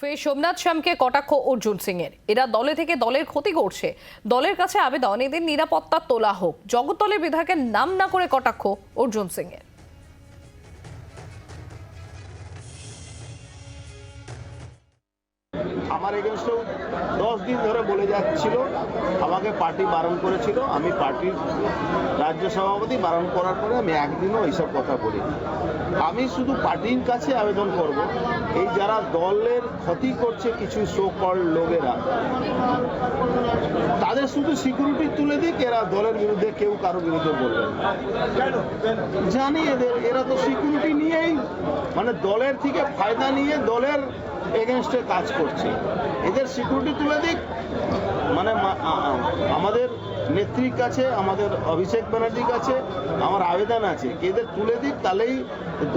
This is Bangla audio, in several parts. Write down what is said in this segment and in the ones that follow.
ফে সোমনাথ শ্যামকে কটাক্ষ অর্জুন সিং এর এরা দলে থেকে দলের ক্ষতি করছে। দলের কাছে আবেদন, এদের নিরাপত্তা তোলা হোক। জগতলের বিধায়কের নাম না করে কটাক্ষ অর্জুন সিং আমার এগেনস্টেও দশ দিন ধরে বলে যাচ্ছিল, আমাকে পার্টি বারণ করেছিল। আমি পার্টির রাজ্য সভাপতি বারণ করার পরে আমি একদিনও এইসব কথা বলি আমি শুধু পার্টির কাছে আবেদন করব, এই যারা দলের ক্ষতি করছে কিছু শো কল লোকেরা, তাদের শুধু সিকিউরিটি তুলে দিক, এরা দলের বিরুদ্ধে কেউ কারও বিরুদ্ধে বলবে জানি এদের, এরা তো সিকিউরিটি নিয়েই মানে দলের থেকে ফায়দা নিয়ে দলের এগেনস্টে কাজ করছে। এদের সিকিউরিটি তুলে দিক। মানে নেত্রীর কাছে আমাদের অভিষেক ব্যানার্জির কাছে আমার আবেদন আছে এদের তুলে দিক তাহলেই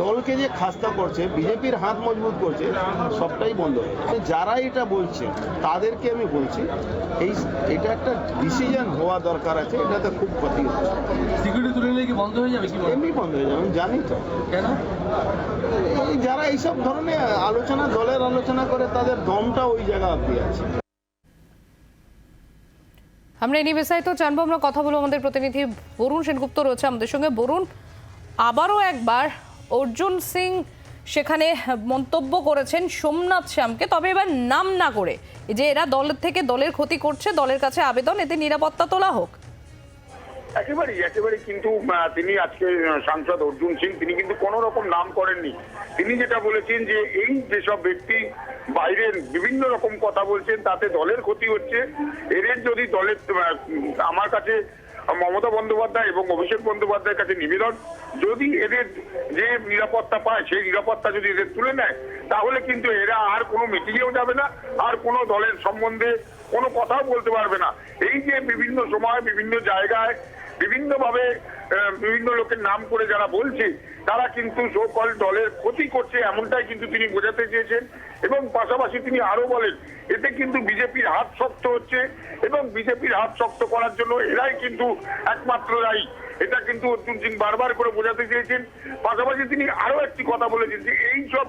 দলকে যে খাস্তা করছে বিজেপির হাত মজবুত করছে সবটাই বন্ধ তো যারা এটা বলছে তাদেরকে আমি বলছি এই এটা একটা ডিসিশন হওয়া দরকার আছে এটাতে খুব ক্ষতি হচ্ছে। সিকিউরিটি তুলে নিলে কি বন্ধ হয়ে যাবে কি এমনি বন্ধ হয়ে যাবে আমি জানি তো। কেন? এই যারা এইসব ধরনের আলোচনা দলের আলোচনা করে তাদের দমটা ওই জায়গা অব্দি আছে। আমরা এনি নিয়ে তো জানব। আমরা কথা বলব আমাদের প্রতিনিধি বরুণ সেনগুপ্ত রয়েছে আমাদের সঙ্গে। বরুণ, আবারও একবার অর্জুন সিং সেখানে মন্তব্য করেছেন সোমনাথ শ্যামকে। তবে এবার নাম না করে যে এরা দলের থেকে দলের ক্ষতি করছে, দলের কাছে আবেদন, এতে নিরাপত্তা তোলা হোক। একেবারেই একেবারে কিন্তু তিনি আজকে সাংসদ অর্জুন সিং, তিনি কিন্তু কোন রকম নাম করেননি। তিনি যেটা বলেছেন যে, এই যেসব ব্যক্তি বাইরের বিভিন্ন রকম কথা বলছেন, তাতে দলের ক্ষতি হচ্ছে। এদের যদি দলের আমার কাছে মমতা বন্দ্যোপাধ্যায় এবং অভিষেক বন্দ্যোপাধ্যায়ের কাছে নিবেদন, যদি এদের যে নিরাপত্তা পায়, সেই নিরাপত্তা যদি এদের তুলে নেয়, তাহলে কিন্তু এরা আর কোনো মিটিংয়েও যাবে না, আর কোনো দলের সম্বন্ধে কোনো কথাও বলতে পারবে না। এই যে বিভিন্ন সময়, বিভিন্ন জায়গায়, বিভিন্নভাবে বিভিন্ন লোকের নাম করে যারা বলছে, তারা কিন্তু সকল দলের ক্ষতি করছে, এমনটাই কিন্তু তিনি বোঝাতে চেয়েছেন। এবং পাশাপাশি তিনি আরও বলেন, এতে কিন্তু বিজেপির হাত শক্ত হচ্ছে এবং বিজেপির হাত শক্ত করার জন্য এরাই কিন্তু একমাত্র দায়ী এটা কিন্তু অর্জুন সিং বারবার করে বোঝাতে চেয়েছেন। পাশাপাশি তিনি আরও একটি কথা বলেছেন যে, এই সব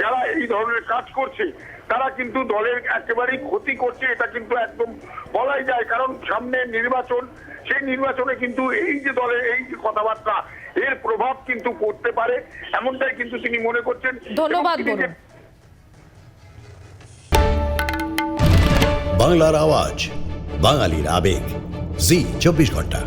যারা এই ধরনের কাজ করছে তারা কিন্তু দলের একেবারেই ক্ষতি করছে এটা কিন্তু একদম বলাই যায়। কারণ সামনে নির্বাচন সেই নির্বাচনে কিন্তু এই যে দলের এই যে কথাবার্তা এর প্রভাব কিন্তু পড়তে পারে এমনটাই কিন্তু তিনি মনে করছেন। ধন্যবাদ বাংলার আওয়াজ বাঙালির আবেগ জি চব্বিশ ঘণ্টা।